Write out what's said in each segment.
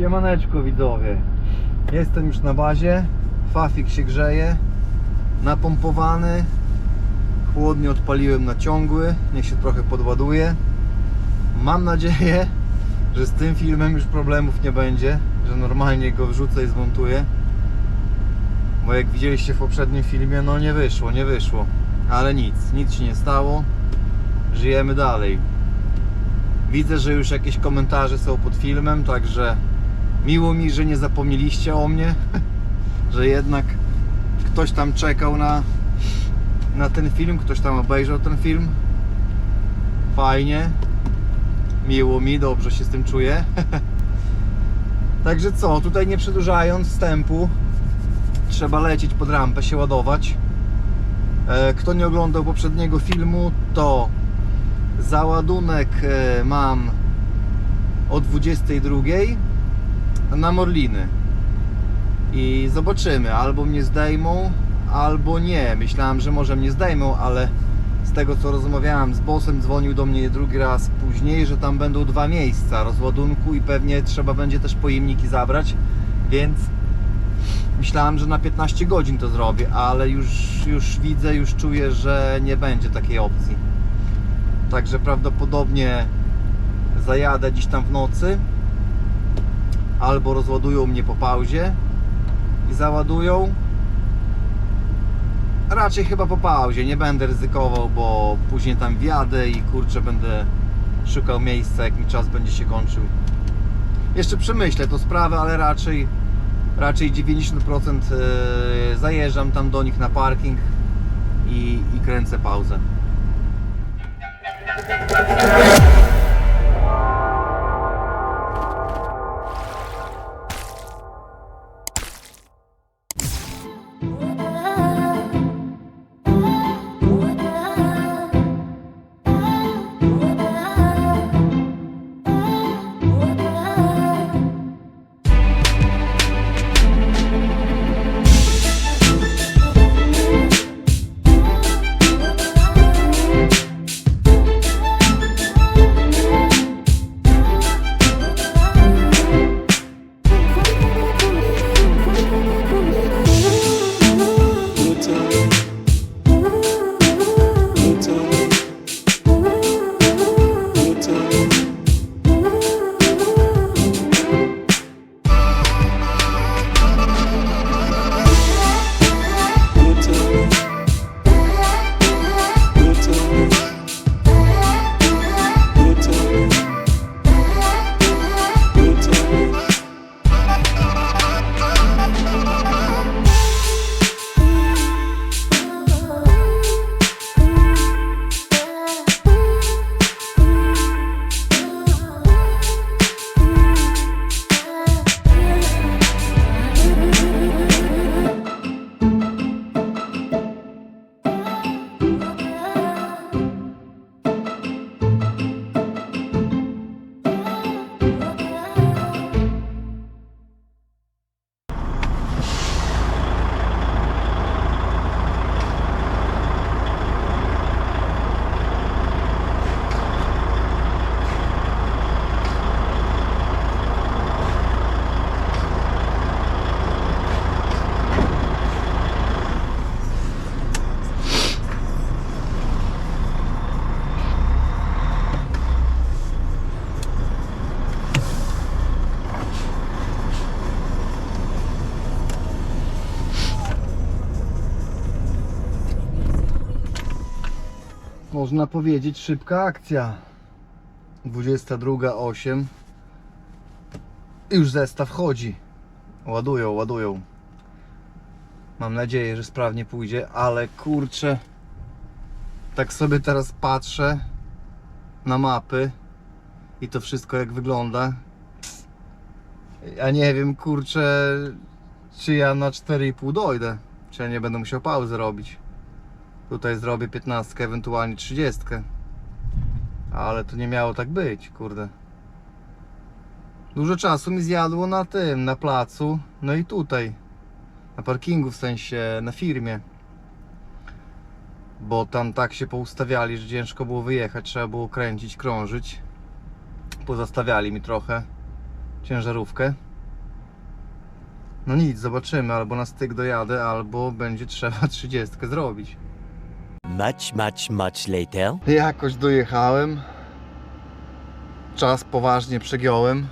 Siemaneczko widzowie. Jestem już na bazie. Fafik się grzeje. Napompowany. Chłodnie odpaliłem na ciągły. Niech się trochę podładuje. Mam nadzieję, że z tym filmem już problemów nie będzie. Że normalnie go wrzucę i zmontuję. Bo jak widzieliście w poprzednim filmie, no nie wyszło, nie wyszło. Ale nic, nic się nie stało. Żyjemy dalej. Widzę, że już jakieś komentarze są pod filmem, także miło mi, że nie zapomnieliście o mnie, że jednak ktoś tam czekał na, na ten film, ktoś tam obejrzał ten film. Fajnie, miło mi, dobrze się z tym czuję. Także co, tutaj nie przedłużając wstępu, trzeba lecieć pod rampę, się ładować. E, Kto nie oglądał poprzedniego filmu, to załadunek e, mam o 22 na Morliny. I zobaczymy, albo mnie zdejmą, albo nie. Myślałem, że może mnie zdejmą, ale z tego co rozmawiałem z bossem, dzwonił do mnie drugi raz później, że tam będą dwa miejsca rozładunku i pewnie trzeba będzie też pojemniki zabrać, więc myślałem, że na 15 godzin to zrobię, ale już, już widzę, już czuję, że nie będzie takiej opcji. Także prawdopodobnie zajadę dziś tam w nocy albo rozładują mnie po pauzie i załadują. Raczej chyba po pauzie, nie będę ryzykował, bo później tam wjadę i kurczę będę szukał miejsca, jak mi czas będzie się kończył. Jeszcze przemyślę tą sprawę, ale raczej raczej 90% e, zajeżdżam tam do nich na parking i, i kręcę pauzę. Można powiedzieć szybka akcja. 22.08 Już zestaw chodzi. Ładują, ładują. Mam nadzieję, że sprawnie pójdzie, ale kurczę. Tak sobie teraz patrzę na mapy i to wszystko jak wygląda. Ja nie wiem, kurczę, czy ja na 4,5 dojdę. Czy ja nie będę musiał pauzy robić. Tutaj zrobię 15, ewentualnie 30. Ale to nie miało tak być, kurde. Dużo czasu mi zjadło na tym, na placu, no i tutaj. Na parkingu, w sensie na firmie. Bo tam tak się poustawiali, że ciężko było wyjechać, trzeba było kręcić, krążyć. Pozastawiali mi trochę ciężarówkę. No nic, zobaczymy, albo na styk dojadę, albo będzie trzeba 30 zrobić. Much, much, much later. Jakoś dojechałem. Czas poważnie przegiąłem.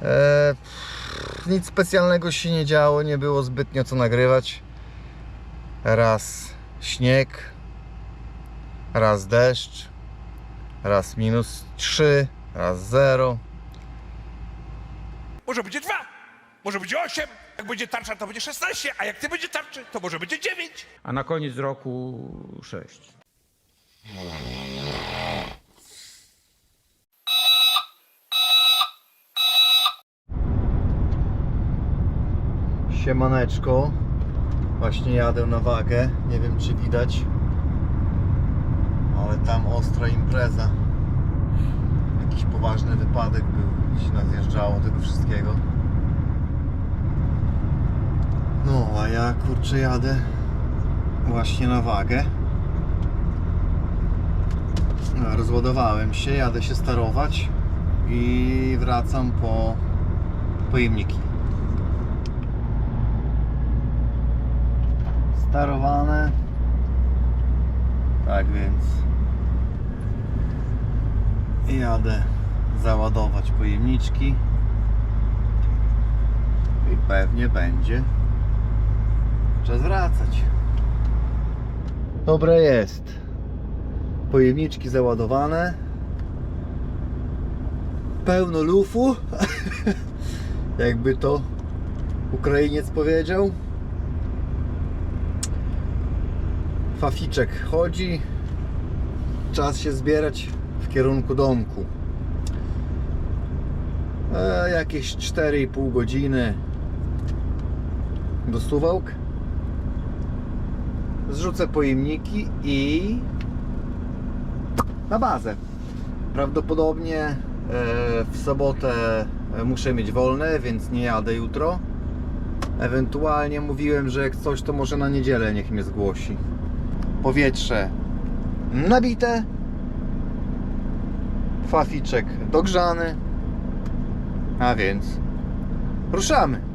Pff, nic specjalnego się nie działo, nie było zbytnio co nagrywać. Raz śnieg, raz deszcz, raz minus 3, raz 0. Może będzie dwa, może będzie osiem, jak będzie tarcza, to będzie 16, a jak nie będzie tarczy, to może będzie 9. a na koniec roku 6. Siemaneczko. Właśnie jadę na wagę. Nie wiem czy widać. Ale tam ostra impreza. Jakiś poważny wypadek był. Się nazjeżdżało tego wszystkiego. No, a ja kurczę jadę właśnie na wagę. No, Rozładowałem się, jadę się starować i wracam po pojemniki. Starowane. Tak więc jadę załadować pojemniczki i pewnie będzie czas wracać. Dobre jest. Pojemniczki załadowane. Pełno lufu. Jakby to Ukrainiec powiedział. Faficzek chodzi. Czas się zbierać w kierunku domku. E, jakieś 4,5 godziny do Suwałk. Zrzucę pojemniki i na bazę. Prawdopodobnie e, w sobotę e, muszę mieć wolne, więc nie jadę jutro. Ewentualnie mówiłem, że jak coś, to może na niedzielę niech mnie zgłosi. Powietrze nabite. Faficzek dogrzany. A więc ruszamy.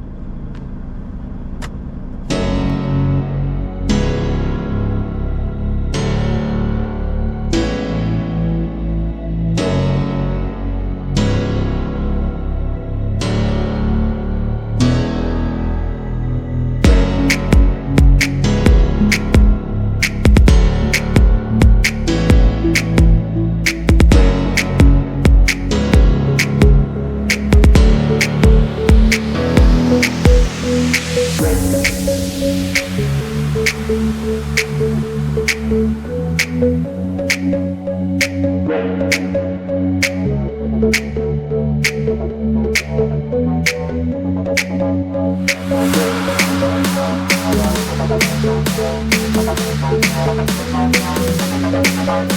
Jak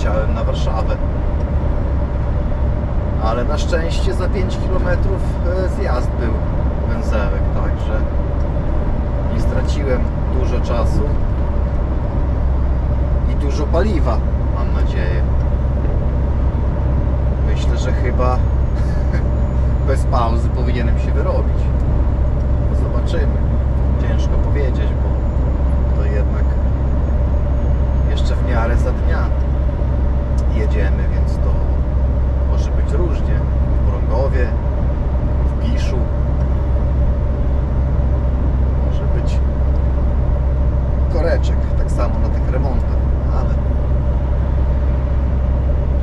Poleciałem na Warszawę ale na szczęście za 5 km zjazd był węzełek, także nie straciłem dużo czasu i dużo paliwa, mam nadzieję. Myślę, że chyba bez pauzy powinienem się wyrobić. Zobaczymy. Ciężko powiedzieć, bo to jednak jeszcze w miarę za dnia jedziemy, więc to może być różnie. W Brągowie, w Piszu. Może być koreczek, tak samo na tych remontach, ale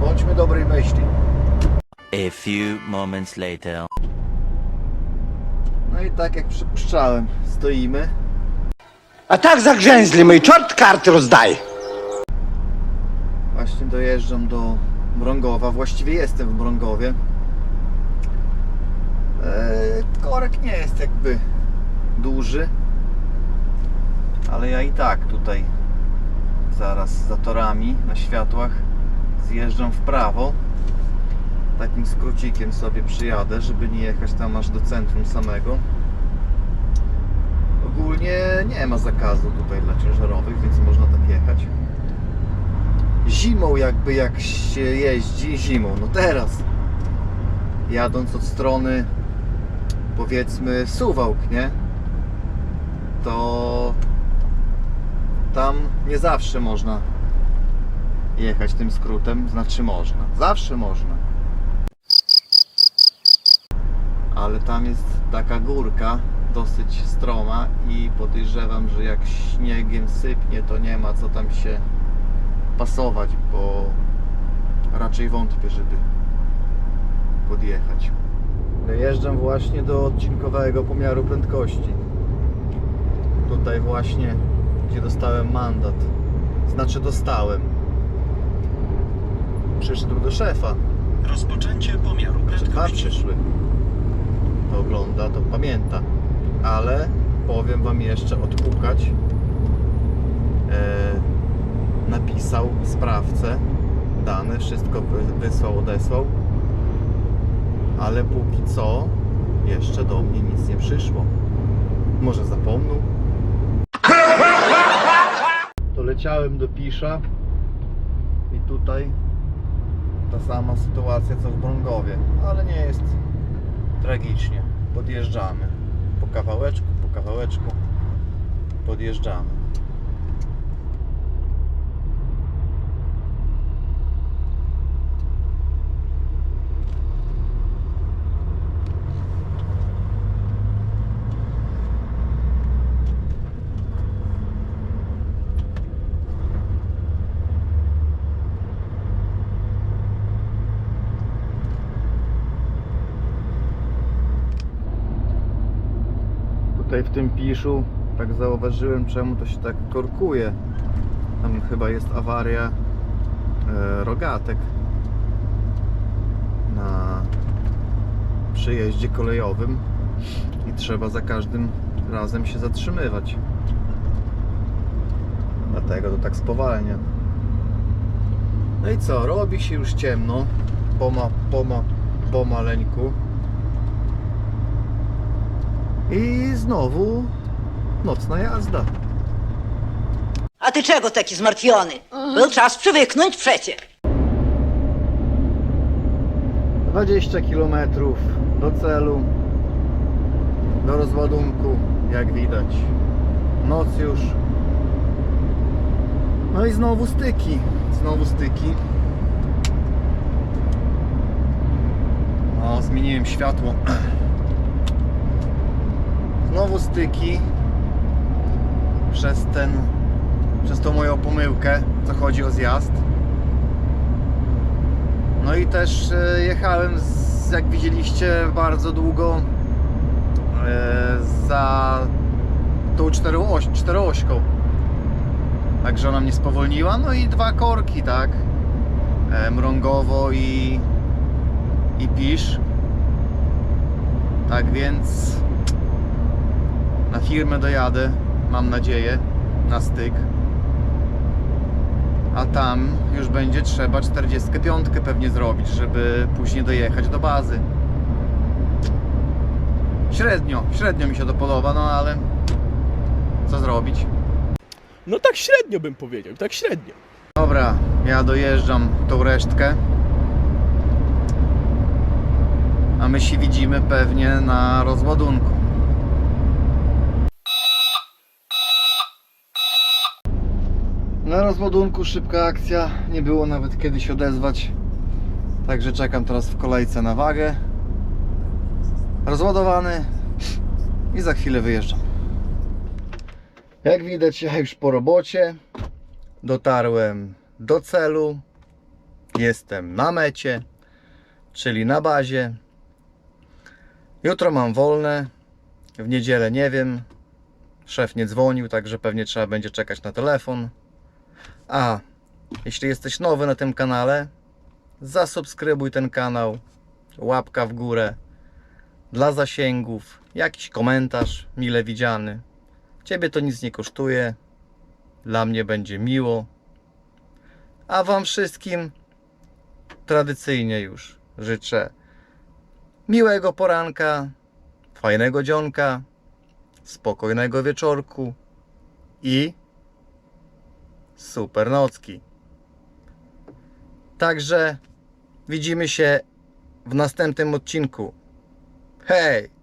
bądźmy dobrej myśli. A few moments later. No i tak jak przypuszczałem, stoimy. A tak zagrzęzli my, czort karty rozdaje. Właśnie dojeżdżam do Mrągowa. Właściwie jestem w Mrągowie. Eee, korek nie jest jakby duży, ale ja i tak tutaj zaraz za torami na światłach zjeżdżam w prawo. Takim skrócikiem sobie przyjadę, żeby nie jechać tam aż do centrum samego. Ogólnie nie ma zakazu tutaj dla ciężarowych, więc można tak jechać zimą jakby jak się jeździ zimą. No teraz jadąc od strony powiedzmy Suwałk, nie? To tam nie zawsze można jechać tym skrótem, znaczy można. Zawsze można. Ale tam jest taka górka dosyć stroma i podejrzewam, że jak śniegiem sypnie, to nie ma co tam się pasować, bo raczej wątpię, żeby podjechać. Dojeżdżam właśnie do odcinkowego pomiaru prędkości. Tutaj właśnie, gdzie dostałem mandat. Znaczy dostałem. Przyszedł do szefa. Rozpoczęcie pomiaru Czy dwa prędkości. przyszły. To ogląda, to pamięta. Ale powiem Wam jeszcze odpukać. E, napisał sprawcę dane, wszystko wy- wysłał, odesłał. Ale póki co jeszcze do mnie nic nie przyszło. Może zapomniał? To leciałem do Pisza i tutaj ta sama sytuacja co w Brągowie, ale nie jest tragicznie. Podjeżdżamy po kawałeczku, po kawałeczku podjeżdżamy. Tutaj w tym piszu tak zauważyłem czemu to się tak korkuje. Tam chyba jest awaria e, rogatek na przejeździe kolejowym i trzeba za każdym razem się zatrzymywać. Dlatego to tak spowalnia. No i co? Robi się już ciemno. Poma, poma, pomaleńku. I znowu nocna jazda. A ty czego taki zmartwiony? Był czas przywyknąć przecie. 20 km do celu, do rozładunku, jak widać. Noc już. No i znowu styki. Znowu styki. O, zmieniłem światło. Znowu styki. Przez ten. Przez tą moją pomyłkę, co chodzi o zjazd. No i też e, jechałem, z, jak widzieliście, bardzo długo e, za tą czterooś, czteroośką. Także ona mnie spowolniła. No i dwa korki, tak? E, Mrągowo i, i Pisz. Tak więc na firmę dojadę, mam nadzieję, na styk. A tam już będzie trzeba 45 pewnie zrobić, żeby później dojechać do bazy. Średnio, średnio mi się to podoba, no ale co zrobić? No tak średnio bym powiedział, tak średnio. Dobra, ja dojeżdżam tą resztkę. A my się widzimy pewnie na rozładunku. Na rozładunku szybka akcja, nie było nawet kiedy się odezwać. Także czekam teraz w kolejce na wagę. Rozładowany i za chwilę wyjeżdżam. Jak widać, ja już po robocie dotarłem do celu. Jestem na mecie, czyli na bazie. Jutro mam wolne. W niedzielę nie wiem. Szef nie dzwonił, także pewnie trzeba będzie czekać na telefon. A jeśli jesteś nowy na tym kanale, zasubskrybuj ten kanał. Łapka w górę dla zasięgów, jakiś komentarz mile widziany. Ciebie to nic nie kosztuje, dla mnie będzie miło. A Wam wszystkim tradycyjnie już życzę miłego poranka, fajnego dzionka, spokojnego wieczorku i super nocki. Także widzimy się w następnym odcinku. Hej!